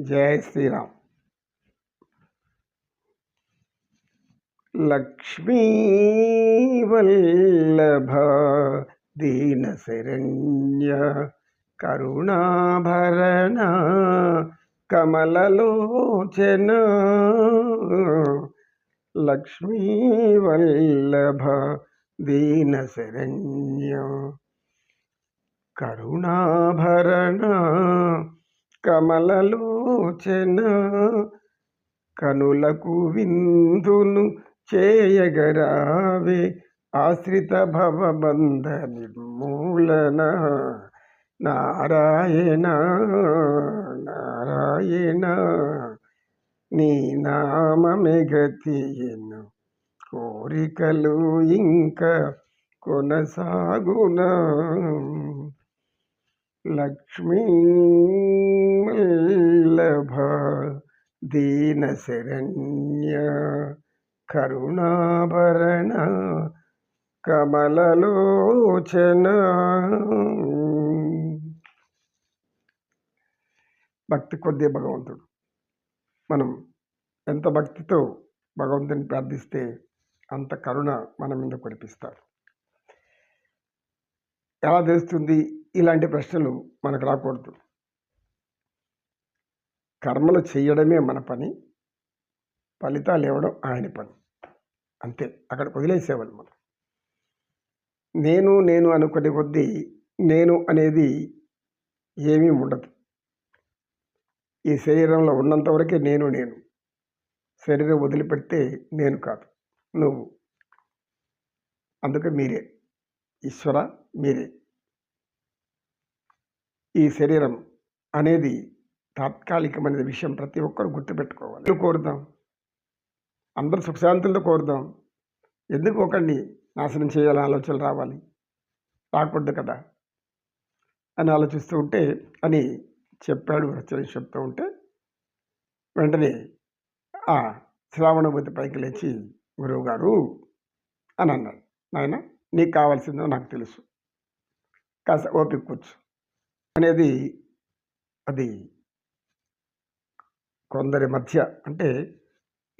జయ శ్రీరామ్. లక్ష్మీవల్లభ వల్లభ దీన కరుణాభరణ కమలలోచన. లక్ష్మీవల్లభ వల్లభ కరుణాభరణ కమలలోచన కనులకు విందును చేయగరావే ఆశ్రిత భవబంధ నిర్మూలన. నారాయణ నారాయణ నీ నామమెగతియను కోరికలు ఇంకా కొనసాగునా. లక్ష్మీ దీనశరణ్య దీన శరణ్య కరుణాభరణ కమలలోచన. భక్తి కొద్ది భగవంతుడు. మనం ఎంత భక్తితో భగవంతుని ప్రార్థిస్తే అంత కరుణ మన మీద కురిపిస్తారు. ఎలా తెలుస్తుంది? ఇలాంటి ప్రశ్నలు మనకు రాకూడదు. కర్మలు చేయడమే మన పని. ఫలితాలు ఇవ్వడం ఆయన పని. అంతే. అక్కడ వదిలేసేవాళ్ళు మనం. నేను నేను అనుకునే కొద్దీ నేను అనేది ఏమీ ఉండదు. ఈ శరీరంలో ఉన్నంతవరకే నేను నేను. శరీరం వదిలిపెడితే నేను కాదు. నువ్వు. అందుకే మీరే. ఈశ్వర మీరే ఈ శరీరం అనేది తాత్కాలికమైన విషయం ప్రతి ఒక్కరు గుర్తుపెట్టుకోవాలి. కోరుదాం అందరూ సుఖశాంతులతో కోరుదాం ఎందుకు ఒకరిని నాశనం చేయాలని ఆలోచనలు రావాలి? రాకూడదు కదా? అని ఆలోచిస్తూ ఉంటే అని చెప్పాడు రచన చెప్తూ ఉంటే వెంటనే ఆ శ్రావణభూతి పైకి లేచి గురువుగారు అని అన్నాడు నాయన నీకు కావాల్సిందో నాకు తెలుసు. కాస్త ఓపిక కూర్చు అనేది అది కొందరి మధ్య అంటే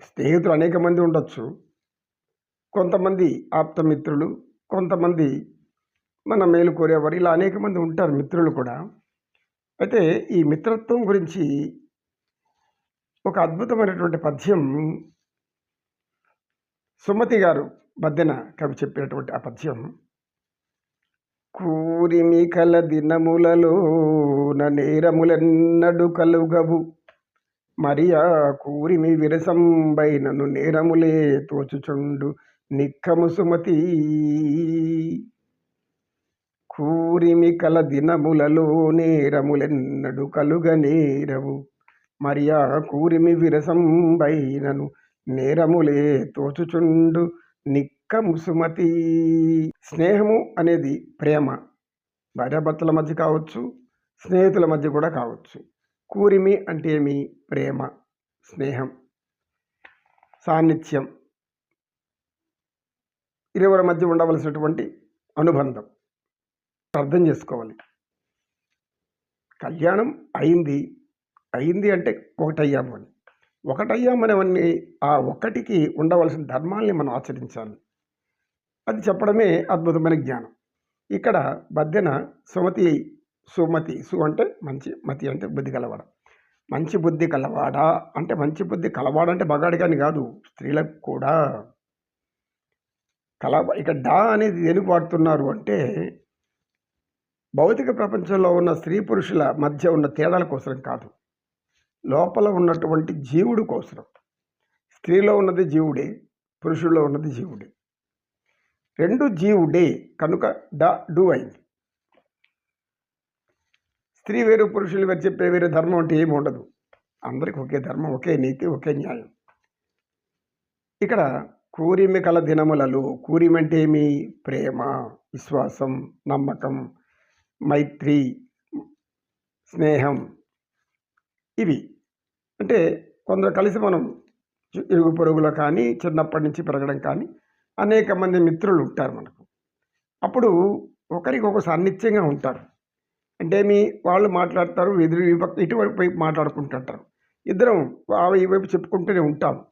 స్నేహితులు అనేక మంది ఉండొచ్చు. కొంతమంది ఆప్తమిత్రులు కొంతమంది మన మేలు కోరేవారు ఇలా అనేక మంది ఉంటారు మిత్రులు కూడా. అయితే ఈ మిత్రత్వం గురించి ఒక అద్భుతమైనటువంటి పద్యం సుమతి గారు మధ్యన కవి చెప్పినటువంటి ఆ పద్యం కూరిమి కల దినములలోన నేరములెన్నడు కలుగవు. మరియా కూరిమి విరసంబైనను నేరములే తోచుచుండు నిక్కము సుమతి. కూరిమి కల దినములలో నేరములెన్నడు కలుగ నేరవు. మరియా కూరిమి విరసంబైనను నేరములే తోచుచుండు నిక్ సుమతి స్నేహము అనేది ప్రేమ. భార్యాభర్తల మధ్య కావచ్చు స్నేహితుల మధ్య కూడా కావచ్చు. కూరిమి అంటే ఏమి? ప్రేమ స్నేహం సాన్నిధ్యం. ఇరువురి మధ్య ఉండవలసినటువంటి అనుబంధం. అర్థం చేసుకోవాలి. కళ్యాణం అయింది. అయింది అంటే ఒకటయ్యాము అని. ఒకటయ్యామనేవన్నీ ఆ ఒక్కటికి ఉండవలసిన ధర్మాల్ని మనం ఆచరించాలి. అది చెప్పడమే అద్భుతమైన జ్ఞానం. ఇక్కడ బద్దెన సుమతి సుమతి సు అంటే మంచి మతి అంటే బుద్ధి కలవాడ. మంచి బుద్ధి కలవాడా అంటే మంచి బుద్ధి కలవాడంటే మగాడి కానీ కాదు స్త్రీలకు కూడా. కల ఇక డా అనేది దేనికి వాడుతున్నారు అంటే భౌతిక ప్రపంచంలో ఉన్న స్త్రీ పురుషుల మధ్య ఉన్న తేడాల కోసం కాదు. లోపల ఉన్నటువంటి జీవుడు కోసం స్త్రీలో ఉన్నది జీవుడే పురుషుల్లో ఉన్నది జీవుడే. రెండు జీవుడే కనుక డా డూ అయింది. స్త్రీ వేరు పురుషులు వేరు చెప్పే వేరే ధర్మం అంటే ఏమి ఉండదు. అందరికి ఒకే ధర్మం ఒకే నీతి ఒకే న్యాయం. ఇక్కడ కూరిమి కల దినములలో కూరిమి అంటే ఏమి? ప్రేమ విశ్వాసం నమ్మకం మైత్రి స్నేహం. ఇవి అంటే కొందరు కలిసి మనం ఇరుగు పొరుగులో కానీ చిన్నప్పటి నుంచి పెరగడం కానీ అనేక మంది మిత్రులు ఉంటారు మనకు. అప్పుడు ఒకరికొక సాన్నిత్యంగా ఉంటారు. అంటే మీ వాళ్ళు మాట్లాడతారు ఎదురు ఈ పక్క ఇటువైపు వైపు మాట్లాడుకుంటుంటారు ఇద్దరం ఆ ఈ వైపు చెప్పుకుంటూనే ఉంటాం.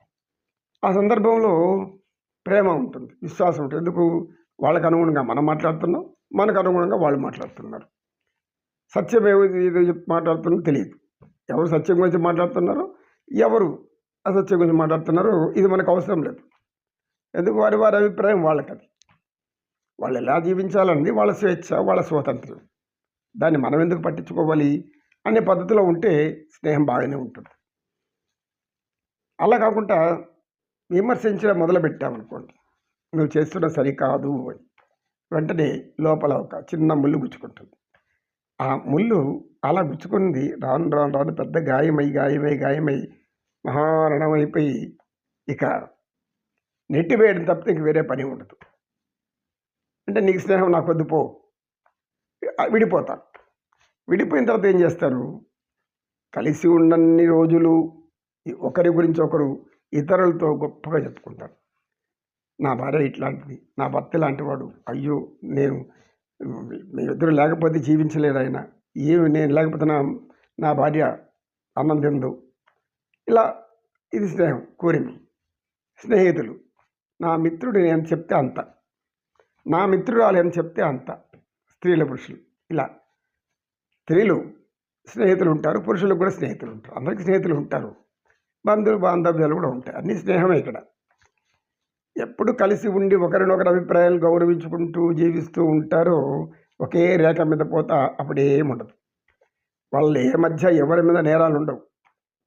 ఆ సందర్భంలో ప్రేమ ఉంటుంది విశ్వాసం ఉంటుంది. ఎందుకు? వాళ్ళకు అనుగుణంగా మనం మాట్లాడుతున్నాం మనకు అనుగుణంగా వాళ్ళు మాట్లాడుతున్నారు. సత్యం ఏదో మాట్లాడుతున్నారో తెలియదు. ఎవరు సత్యం గురించి మాట్లాడుతున్నారో ఎవరు అసత్యం గురించి మాట్లాడుతున్నారో ఇది మనకు అవసరం లేదు. ఎందుకు వారి వారి అభిప్రాయం వాళ్ళకది? వాళ్ళు ఎలా జీవించాలన్నది వాళ్ళ స్వేచ్ఛ వాళ్ళ స్వాతంత్రం దాన్ని మనం ఎందుకు పట్టించుకోవాలి అనే పద్ధతిలో ఉంటే స్నేహం బాగానే ఉంటుంది. అలా కాకుండా విమర్శించడం మొదలు పెట్టామనుకోండి నువ్వు చేస్తున్న సరికాదు అని. వెంటనే లోపల ఒక చిన్న ముళ్ళు గుచ్చుకుంటుంది. ఆ ముళ్ళు అలా గుచ్చుకుంది రాను రాను రాను పెద్ద గాయమై గాయమై గాయమై మహారణమైపోయి ఇక నెట్టివేయడం తప్పితే ఇంక వేరే పని ఉండదు. అంటే నీకు స్నేహం నాకు వద్దు పో. విడిపోతాను. విడిపోయిన తర్వాత ఏం చేస్తారు? కలిసి ఉన్నన్ని రోజులు ఒకరి గురించి ఒకరు ఇతరులతో గొప్పగా చెప్పుకుంటారు. నా భార్య ఇట్లాంటిది నా భర్త ఇలాంటివాడు అయ్యో నేను మీ ఇద్దరు లేకపోతే జీవించలేదు ఆయన. ఏమి నేను లేకపోతే నా నా భార్య అన్నం తిందు. ఇలా ఇది స్నేహం కోరిమి. స్నేహితులు. నా మిత్రుడు నేను చెప్తే అంత. నా మిత్రురాలు అని చెప్తే అంత. స్త్రీల పురుషులు. ఇలా. స్త్రీలు స్నేహితులు ఉంటారు పురుషులకు కూడా స్నేహితులు ఉంటారు. అందరికీ స్నేహితులు ఉంటారు. బంధువులు బాంధవ్యాలు కూడా ఉంటాయి. అన్ని స్నేహమే ఇక్కడ. ఎప్పుడు కలిసి ఉండి ఒకరినొకరి అభిప్రాయాలు గౌరవించుకుంటూ జీవిస్తూ ఉంటారో ఒకే రేఖ మీద పోతా అప్పుడేముండదు వాళ్ళ ఏ మధ్య ఎవరి మీద నేరాలు ఉండవు.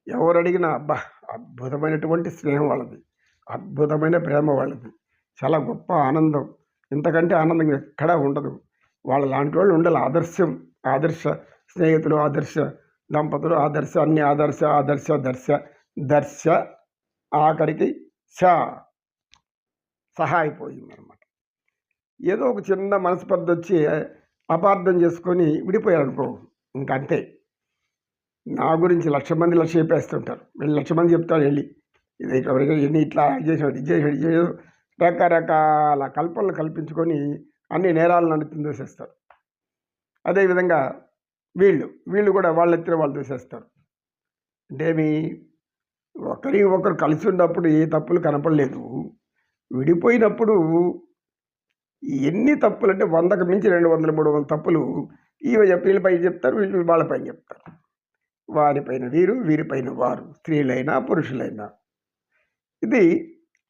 ఎవరు అడిగినా అబ్బా అద్భుతమైనటువంటి స్నేహం వాళ్ళది. అద్భుతమైన ప్రేమ వాళ్ళది. చాలా గొప్ప ఆనందం. ఇంతకంటే ఆనందం ఎక్కడా ఉండదు. వాళ్ళ లాంటి వాళ్ళు ఉండాలి. ఆదర్శం ఆదర్శ స్నేహితులు ఆదర్శ దంపతులు ఆదర్శ అన్ని ఆదర్శ ఆదర్శ దర్శ దర్శ ఆఖరికి ష సహాయపోయింది అనమాట ఏదో ఒక చిన్న మనస్పర్ధ వచ్చి అపార్థం చేసుకొని విడిపోయారనుకో ఇంకంతే. నా గురించి లక్ష మంది లక్ష చెప్పేస్తుంటారు. వీళ్ళు లక్ష మంది చెప్తారు వెళ్ళి. ఇది ఎవరికి ఎన్ని ఇట్లా ఇది చేసాడు ఇది చేసాడు ఇది చేసాడు. రకరకాల కల్పనలు కల్పించుకొని అన్ని నేరాలను అన్ని దూసేస్తారు అదేవిధంగా వీళ్ళు వీళ్ళు కూడా వాళ్ళ ఎత్తిన వాళ్ళు దూసేస్తారు అంటేమి ఒకరి ఒకరు కలిసి ఉన్నప్పుడు ఏ తప్పులు కనపడలేదు. విడిపోయినప్పుడు ఎన్ని తప్పులు అంటే వందకు మించి రెండు వందల మూడు వందల తప్పులు ఈమె చెప్పి వీళ్ళపై చెప్తారు వీళ్ళు వాళ్ళపైన చెప్తారు. వారిపైన వీరు వీరిపైన వారు. స్త్రీలైనా పురుషులైనా. ఇది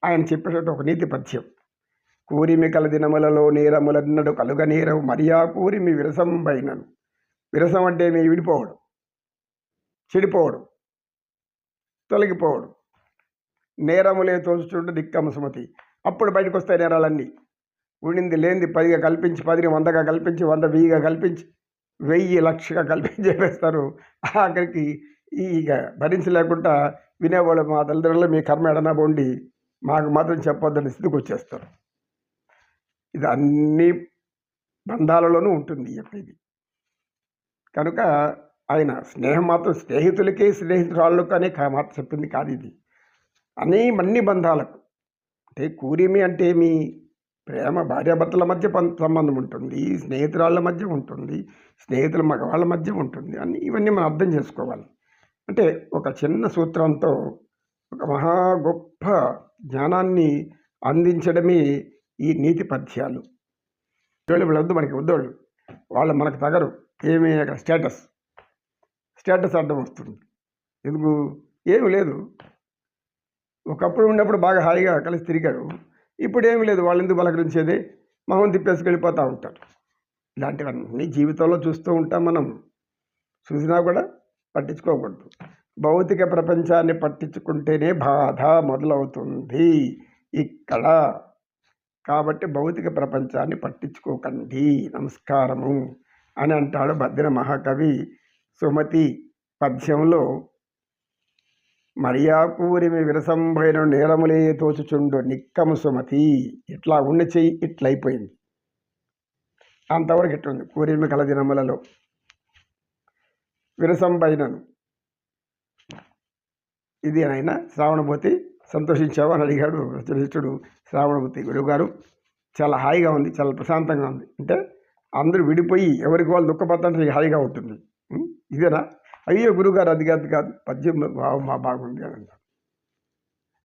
ఆయన చెప్పేటట్టు ఒక నీతి పథ్యం. కూరిమి కల దినములలో నేరములన్నడు కలుగ నేరవు మరియా కూరిమి విరసం విరసంబైనను విరసం అంటే మీ విడిపోవడం చెడిపోవడం తొలగిపోవడం. నేరములే తోచుచుంటే దిక్కమ సుమతి. అప్పుడు బయటకు వస్తాయి నేరాలన్నీ. ఉండింది లేనిది పదిగా కల్పించి పదిని వందగా కల్పించి వంద వెయ్యిగా కల్పించి వెయ్యి లక్షగా కల్పించి చెప్పేస్తారు ఆఖరికి ఇక భరించలేకుండా వినేవాళ్ళు మా తల్లిదండ్రులు మీ కర్మ ఎడనా బొండి మాకు మాత్రం చెప్పొద్దని స్థితికి వచ్చేస్తారు. ఇది అన్ని బంధాలలోనూ ఉంటుంది ఇది. కనుక ఆయన స్నేహం మాత్రం స్నేహితులకే స్నేహితురాళ్ళకు అనే మాత్రం చెప్పింది కాదు ఇది. అనే అన్ని బంధాలకు. అంటే కూరిమి అంటే మీ ప్రేమ భార్యాభర్తల మధ్య సంబంధం ఉంటుంది స్నేహితురాళ్ళ మధ్య ఉంటుంది స్నేహితుల మగవాళ్ళ మధ్య ఉంటుంది అని ఇవన్నీ మనం అర్థం చేసుకోవాలి. అంటే ఒక చిన్న సూత్రంతో ఒక మహా గొప్ప జ్ఞానాన్ని అందించడమే ఈ నీతి పద్యాలు. వీళ్ళొద్దు మనకి వద్దోళ్ళు వాళ్ళు మనకు తగరు. ఏమీ అక్కడ స్టేటస్. స్టేటస్ అడ్డం వస్తుంది. ఎందుకు? ఏమి లేదు. ఒకప్పుడు ఉన్నప్పుడు బాగా హాయిగా కలిసి తిరిగారు. ఇప్పుడు ఏమి లేదు. వాళ్ళు ఎందుకు బలకరించేది మొహం తిప్పేసి వెళ్ళిపోతూ ఉంటారు. ఇలాంటివన్నీ జీవితంలో చూస్తూ ఉంటాం మనం. చూసినా కూడా పట్టించుకోకూడదు. భౌతిక ప్రపంచాన్ని పట్టించుకుంటేనే బాధ మొదలవుతుంది. ఇక్కడ. కాబట్టి భౌతిక ప్రపంచాన్ని పట్టించుకోకండి. నమస్కారము అని అంటాడు భద్ర మహాకవి సుమతి పద్యంలో. మరియాకూరిమి విరసంభైన నీలములే తోచుచుండు నిక్కము సుమతి. ఇట్లా ఉన్న చెయ్యి ఇట్లయిపోయింది. అంతవరకు ఇట్లుంది. కూరిమి కల విరసంబైనను ఇది ఆయన శ్రావణభూతి సంతోషించావు అని అడిగాడు వృష్టుడు శ్రావణభూతి గురువుగారు. చాలా హాయిగా ఉంది చాలా ప్రశాంతంగా ఉంది. అంటే అందరూ విడిపోయి ఎవరికి వాళ్ళు దుఃఖపడతానికి హాయిగా ఉంటుంది. ఇదేనా? అయ్యో గురుగారు అది కాదు కాదు. పద్యం బాగా మా బాగుంది అని